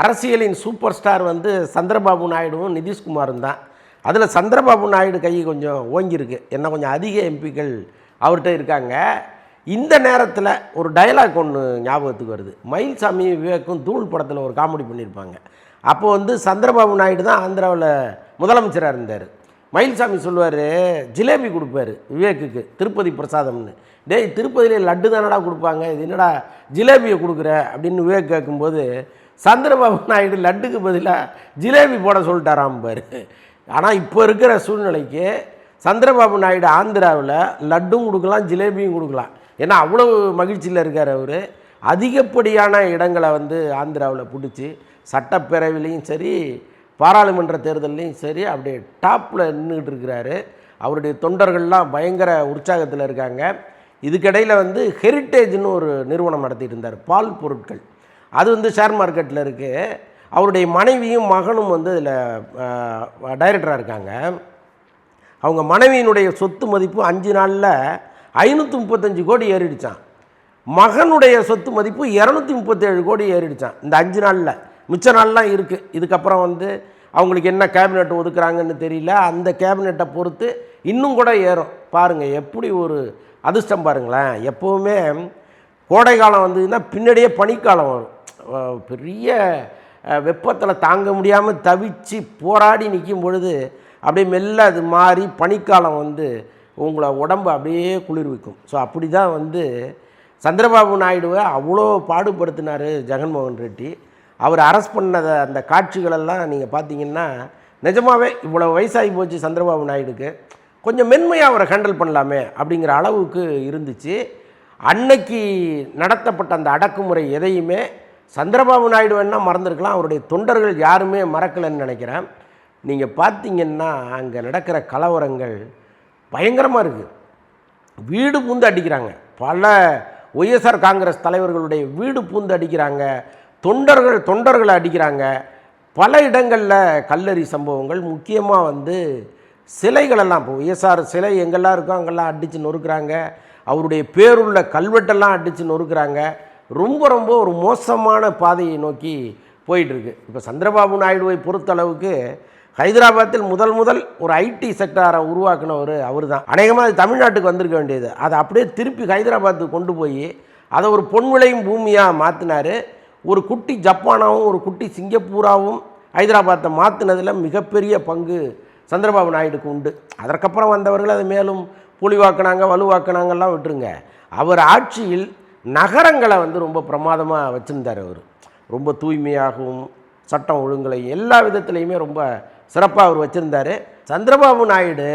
அரசியலின் super star வந்து சந்திரபாபு நாயுடுவும் நிதிஷ்குமாரும் தான். அதில் சந்திரபாபு நாயுடு கை கொஞ்சம் ஓங்கியிருக்கு. என்ன கொஞ்சம் அதிக எம்பிக்கள் அவர்கிட்ட இருக்காங்க. இந்த நேரத்தில் ஒரு டயலாக் ஒன்று ஞாபகத்துக்கு வருது. மயில்சாமி விவேக்கும் தூள் படத்தில் ஒரு காமெடி பண்ணியிருப்பாங்க அப்போ வந்து சந்திரபாபு நாயுடு தான் ஆந்திராவில் முதலமைச்சராக இருந்தார். மயில்சாமி சொல்லுவார் ஜிலேபி கொடுப்பாரு விவேக்குக்கு திருப்பதி பிரசாதம்னு. டேய் திருப்பதியில் லட்டு தானடா கொடுப்பாங்க. இது என்னடா ஜிலேபியை கொடுக்குற? அப்படின்னு விவேக் கேட்கும்போது சந்திரபாபு நாயுடு லட்டுக்கு பதிலாக ஜிலேபி போட சொல்லிட்டாராம் பாரு. ஆனால் இப்போ இருக்கிற சூழ்நிலைக்கு சந்திரபாபு நாயுடு ஆந்திராவில் லட்டும் கொடுக்கலாம் ஜிலேபியும் கொடுக்கலாம். ஏன்னா அவ்வளவு மகிழ்ச்சியில் இருக்கார் அவர். அதிகப்படியான இடங்களை வந்து ஆந்திராவில் பிடிச்சி சட்டப்பேரவையிலையும் சரி பாராளுமன்ற தேர்தல்லையும் சரி அப்படியே டாப்பில் நின்றுக்கிட்டு இருக்கிறாரு. அவருடைய தொண்டர்கள்லாம் பயங்கர உற்சாகத்தில் இருக்காங்க. இதுக்கிடையில் வந்து ஹெரிட்டேஜ்னு ஒரு நிறுவனம் நடத்திட்டு இருந்தார் பால் பொருட்கள். அது வந்து ஷேர் மார்க்கெட்டில் இருக்குது அவருடைய மனைவியும் மகனும் வந்து இதில் டைரக்டராக இருக்காங்க. அவங்க மனைவியினுடைய சொத்து மதிப்பு அஞ்சு நாளில் ஐநூற்றி முப்பத்தஞ்சு கோடி ஏறிடுச்சான் மகனுடைய சொத்து மதிப்பு இரநூத்தி முப்பத்தேழு கோடி ஏறிடுச்சான் இந்த அஞ்சு நாளில். மிச்ச நாள்லாம் இருக்குது இதுக்கப்புறம் வந்து அவங்களுக்கு என்ன கேபினெட் ஒதுக்குறாங்கன்னு தெரியல. அந்த கேபினெட்டை பொறுத்து இன்னும் கூட ஏறும். பாருங்கள் எப்படி ஒரு அதிர்ஷ்டம் பாருங்களேன். எப்போவுமே கோடை காலம் வந்ததுன்னா பின்னாடியே பனிக்காலம் வரும். பெரிய வெப்பத்தில் தாங்க முடியாமல் தவிச்சு போராடி நிற்கும் பொழுது அப்படியே மெல்ல அது மாறி பனிக்காலம் வந்து உங்களை உடம்பு அப்படியே குளிர்விக்கும் ஸோ அப்படி தான் வந்து சந்திரபாபு நாயுடுவை அவ்வளோ பாடுபடுத்தினார் ஜெகன்மோகன் ரெட்டி. அவர் அரஸ்ட் பண்ணத அந்த காட்சிகளெல்லாம் நீங்கள் பார்த்தீங்கன்னா நிஜமாவே இவ்வளோ வயசாகி போச்சு சந்திரபாபு நாயுடுக்கு. கொஞ்சம் மென்மையாக அவரை ஹேண்டில் பண்ணலாமே அப்படிங்கிற அளவுக்கு இருந்துச்சு. அன்னைக்கு நடத்தப்பட்ட அந்த அடக்குமுறை எதையுமே சந்திரபாபு நாயுடு வேணால் மறந்துருக்கலாம். அவருடைய தொண்டர்கள் யாருமே மறக்கலைன்னு நினைக்கிறேன். நீங்கள் பார்த்தீங்கன்னா அங்கே நடக்கிற கலவரங்கள் பயங்கரமாக இருக்குது வீடு பூந்து அடிக்கிறாங்க. பல ஒய்எஸ்ஆர் காங்கிரஸ் தலைவர்களுடைய வீடு பூந்து அடிக்கிறாங்க. தொண்டர்கள் தொண்டர்களை அடிக்கிறாங்க. பல இடங்களில் கல்லறி சம்பவங்கள். முக்கியமாக வந்து சிலைகளெல்லாம் இப்போ ஒய்எஸ்ஆர் சிலை எங்கெல்லாம் இருக்கோ அங்கெல்லாம் அடித்து நொறுக்கிறாங்க. அவருடைய பேருள்ள கல்வெட்டெல்லாம் அடித்து நொறுக்கிறாங்க. ரொம்ப ரொம்ப ஒரு மோசமான பாதையை நோக்கி போயிட்டுருக்கு. இப்போ சந்திரபாபு நாயுடுவை பொறுத்தளவுக்கு ஹைதராபாத்தில் முதல் முதல் ஒரு ஐடி செக்டாரை உருவாக்குனவர் அவர் தான் அநேகமாக அது தமிழ்நாட்டுக்கு வந்திருக்க வேண்டியது. அதை அப்படியே திருப்பி ஹைதராபாத்துக்கு கொண்டு போய் அதை ஒரு பொன் விளையும் பூமியாக மாற்றினார் ஒரு குட்டி ஜப்பானாவும் ஒரு குட்டி சிங்கப்பூராவும் ஹைதராபாத்தை மாற்றினதில் மிகப்பெரிய பங்கு சந்திரபாபு நாயுடுக்கு உண்டு. அதற்கப்புறம் வந்தவர்கள் அதை மேலும் புலிவாக்கினாங்க வலுவாக்குனாங்கெல்லாம் விட்டுருங்க. அவர் ஆட்சியில் நகரங்களை வந்து ரொம்ப பிரமாதமாக வச்சுருந்தார் அவர். ரொம்ப தூய்மையாகவும் சட்டம் ஒழுங்கலை எல்லா விதத்துலேயுமே ரொம்ப சிறப்பாக அவர் வச்சுருந்தார். சந்திரபாபு நாயுடு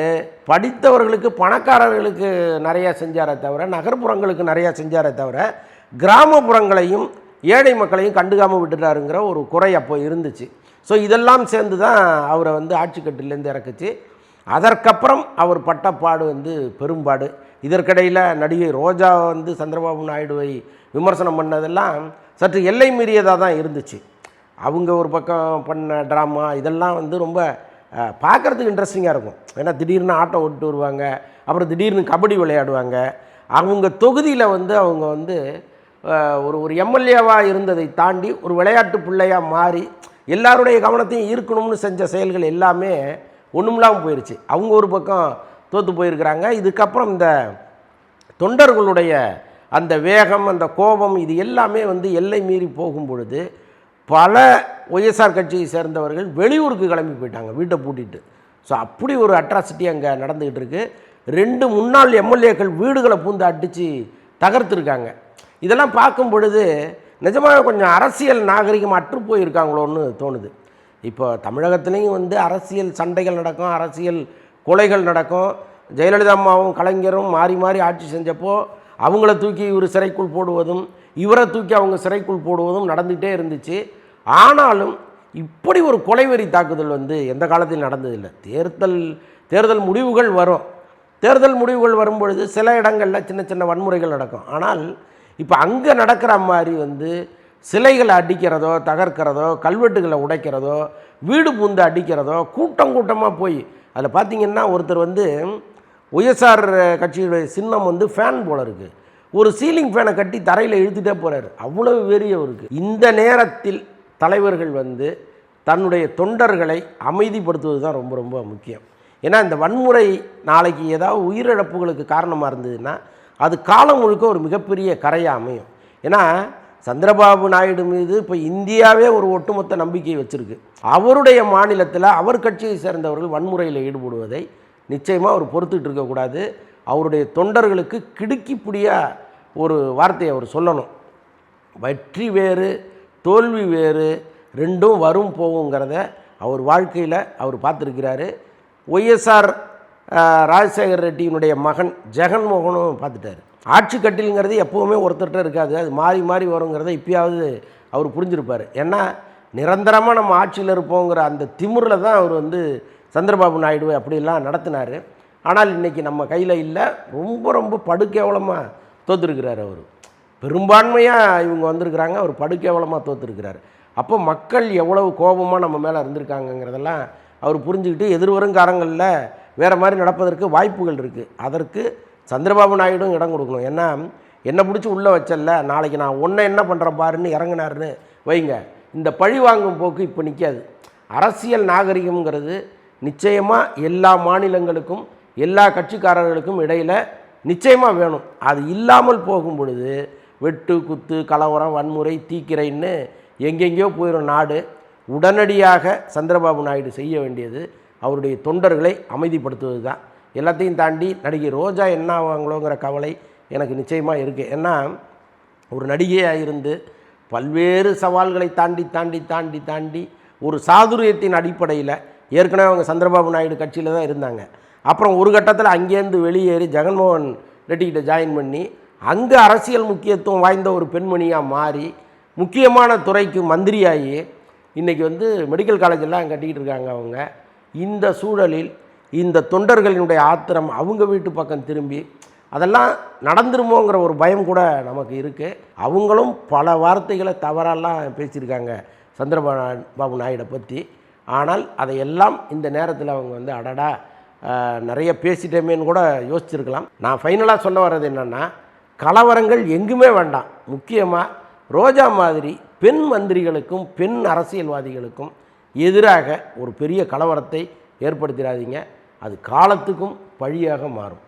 படித்தவர்களுக்கு பணக்காரர்களுக்கு நிறையா செஞ்சாரே தவிர நகர்ப்புறங்களுக்கு நிறையா செஞ்சாரே தவிர கிராமப்புறங்களையும் ஏழை மக்களையும் கண்டுக்காமல் விட்டுட்டாருங்கிற ஒரு குறை அப்போ இருந்துச்சு. ஸோ இதெல்லாம் சேர்ந்து தான் அவரை வந்து ஆட்சிக்கட்டிலேருந்து இறக்குச்சு. அதற்கப்புறம் அவர் பட்டப்பாடு வந்து பெரும்பாடு. இதற்கிடையில் நடிகை ரோஜா வந்து சந்திரபாபு நாயுடுவை விமர்சனம் பண்ணதெல்லாம் சற்று எல்லை மீறியதாக தான் இருந்துச்சு. அவங்க ஒரு பக்கம் பண்ண ட்ராமா இதெல்லாம் வந்து ரொம்ப பார்க்குறதுக்கு பார்க்கறதுக்கு இன்ட்ரெஸ்டிங்காக இருக்கும். ஏன்னா திடீர்னு ஆட்டோ ஓட்டு வருவாங்க அப்புறம் திடீர்னு கபடி விளையாடுவாங்க. அவங்க தொகுதியில் வந்து அவங்க வந்து ஒரு ஒரு எம்எல்ஏவாக இருந்ததை தாண்டி ஒரு விளையாட்டு பிள்ளையாக மாறி எல்லாருடைய கவனத்தையும் ஈர்க்கணும்னு செஞ்ச செயல்கள் எல்லாமே ஒன்றுமில்லாமல் போயிடுச்சு அவங்க ஒரு பக்கம் தோற்று போயிருக்கிறாங்க. இதுக்கப்புறம் இந்த தொண்டர்களுடைய அந்த வேகம் அந்த கோபம் இது எல்லாமே வந்து எல்லை மீறி போகும் பொழுது பல ஒய்எஸ்ஆர் கட்சியை சேர்ந்தவர்கள் வெளியூருக்கு கிளம்பி போயிட்டாங்க வீட்டை பூட்டிட்டு. ஸோ அப்படி ஒரு அட்ராசிட்டி அங்கே நடந்துக்கிட்டு இருக்குது ரெண்டு முன்னாள் எம்எல்ஏக்கள் வீடுகளை பூந்து அடித்து தகர்த்துருக்காங்க. இதெல்லாம் பார்க்கும் பொழுது நிஜமாக கொஞ்சம் அரசியல் நாகரிகம் அற்று போயிருக்காங்களோன்னு தோணுது. இப்போ தமிழகத்துலேயும் வந்து அரசியல் சண்டைகள் நடக்கும் அரசியல் கொலைகள் நடக்கும். ஜெயலலிதா அம்மாவும் கலைஞரும் மாறி மாறி ஆட்சி செஞ்சப்போ அவங்கள தூக்கி இவர் சிறைக்குள் போடுவதும் இவரை தூக்கி அவங்க சிறைக்குள் போடுவதும் நடந்துகிட்டே இருந்துச்சு. ஆனாலும் இப்படி ஒரு கொலைவெறி தாக்குதல் வந்து எந்த காலத்தில் நடந்ததில்லை தேர்தல் தேர்தல் முடிவுகள் வரும். தேர்தல் முடிவுகள் வரும்பொழுது சில இடங்களில் சின்ன சின்ன வன்முறைகள் நடக்கும். ஆனால் இப்போ அங்கே நடக்கிற மாதிரி வந்து சிலைகளை அடிக்கிறதோ தகர்க்கிறதோ கல்வெட்டுகளை உடைக்கிறதோ வீடு பூந்து அடிக்கிறதோ கூட்டம் கூட்டமாக போய் அதில் பார்த்தீங்கன்னா ஒருத்தர் வந்து ஒய்எஸ்ஆர் கட்சியுடைய சின்னம் வந்து ஃபேன் போல இருக்குது ஒரு சீலிங் ஃபேனை கட்டி தரையில் இழுத்துட்டே போகிறாரு அவ்வளவு வெறி இருக்குது இந்த நேரத்தில் தலைவர்கள் வந்து தன்னுடைய தொண்டர்களை அமைதிப்படுத்துவது தான் ரொம்ப ரொம்ப முக்கியம். ஏன்னா இந்த வன்முறை நாளைக்கு ஏதாவது உயிரிழப்புகளுக்கு காரணமாக இருந்ததுன்னா அது காலம் முழுக்க ஒரு மிகப்பெரிய கரையாக அமையும். ஏன்னா சந்திரபாபு நாயுடு மீது இப்போ இந்தியாவே ஒரு ஒட்டுமொத்த நம்பிக்கை வச்சுருக்கு. அவருடைய மாநிலத்தில் அவர் கட்சியை சேர்ந்தவர்கள் வன்முறையில் ஈடுபடுவதை நிச்சயமாக அவர் பொறுத்துக்கிட்டு இருக்கக்கூடாது அவருடைய தொண்டர்களுக்கு கிடுக்கிப்பிடியாக ஒரு வார்த்தையை அவர் சொல்லணும். வெற்றி வேறு தோல்வி வேறு ரெண்டும் வரும் போகுங்கிறத அவர் வாழ்க்கையில் அவர் பார்த்துருக்கிறாரு. ஒய்எஸ்ஆர் ராஜசேகர் ரெட்டியினுடைய மகன் ஜெகன்மோகனும் பார்த்துட்டாரு. ஆட்சி கட்டிலுங்கிறது எப்போவுமே ஒருத்தர்கிட்ட இருக்காது. அது மாறி மாறி வருங்கிறத இப்பயாவது அவர் புரிஞ்சிருப்பார். ஏன்னா நிரந்தரமாக நம்ம ஆட்சியில் இருப்போங்கிற அந்த திமுறில் தான் அவர் வந்து சந்திரபாபு நாயுடு அப்படிலாம் நடத்தினார். ஆனால் இன்றைக்கி நம்ம கையில் இல்லை. ரொம்ப ரொம்ப படுக்கேவலமாக தோத்துருக்கிறார் அவர். பெரும்பான்மையாக இவங்க வந்திருக்கிறாங்க. அவர் படுக்கேவலமாக தோத்துருக்கிறார். அப்போ மக்கள் எவ்வளவு கோபமாக நம்ம மேலே இருந்திருக்காங்கங்கிறதெல்லாம் அவர் புரிஞ்சுக்கிட்டு எதிர்வரும் காலங்களில் வேறு மாதிரி நடப்பதற்கு வாய்ப்புகள் இருக்குது அதற்கு சந்திரபாபு நாயுடும் இடம் கொடுக்கணும். ஏன்னா என்னை பிடிச்சி உள்ளே வச்சல நாளைக்கு நான் ஒன்றை என்ன பண்ணுறேன் பாருன்னு இறங்குனாருன்னு வைங்க. இந்த பழி வாங்கும் போக்கு இப்போ நிற்காது அரசியல் நாகரிகம்ங்கிறது நிச்சயமாக எல்லா மாநிலங்களுக்கும் எல்லா கட்சிக்காரர்களுக்கும் இடையில் நிச்சயமாக வேணும். அது இல்லாமல் போகும் பொழுது வெட்டு குத்து கலவரம் வன்முறை தீக்கிரைன்னு எங்கெங்கேயோ போயிடும் நாடு. உடனடியாக சந்திரபாபு நாயுடு செய்ய வேண்டியது அவருடைய தொண்டர்களை அமைதிப்படுத்துவது தான் எல்லாத்தையும் தாண்டி நடிகை ரோஜா என்ன ஆவாங்களோங்கிற கவலை எனக்கு நிச்சயமாக இருக்குது ஏன்னா ஒரு நடிகையாக இருந்து பல்வேறு சவால்களை தாண்டி தாண்டி தாண்டி தாண்டி ஒரு சாதுரியத்தின் அடிப்படையில் ஏற்கனவே அவங்க சந்திரபாபு நாயுடு கட்சியில் தான் இருந்தாங்க. அப்புறம் ஒரு கட்டத்தில் அங்கேருந்து வெளியேறி ஜெகன்மோகன் ரெட்டிக்கிட்ட ஜாயின் பண்ணி அங்கே அரசியல் முக்கியத்துவம் வாய்ந்த ஒரு பெண்மணியாக மாறி முக்கியமான துறைக்கு மந்திரியாகி இன்றைக்கி வந்து மெடிக்கல் காலேஜெல்லாம் கட்டிக்கிட்டு இருக்காங்க அவங்க. இந்த சூழலில் இந்த தொண்டர்களினுடைய ஆத்திரம் அவங்க வீட்டு பக்கம் திரும்பி அதெல்லாம் நடந்துருமோங்கிற ஒரு பயம் கூட நமக்கு இருக்குது அவங்களும் பல வார்த்தைகளை தவறாலாம் பேசியிருக்காங்க சந்திரபாபு பாபு நாயுடை பற்றி ஆனால் அதையெல்லாம் இந்த நேரத்தில் அவங்க வந்து அடடா நிறைய பேசிட்டேமேன்னு கூட யோசிச்சிருக்கலாம். நான் ஃபைனலாக சொல்ல வர்றது என்னென்னா கலவரங்கள் எங்குமே வேண்டாம். முக்கியமாக ரோஜா மாதிரி பெண் மந்திரிகளுக்கும் பெண் அரசியல்வாதிகளுக்கும் எதிராக ஒரு பெரிய கலவரத்தை ஏற்படுத்திடாதீங்க. அது காலத்துக்கும் பழியாக மாறும்.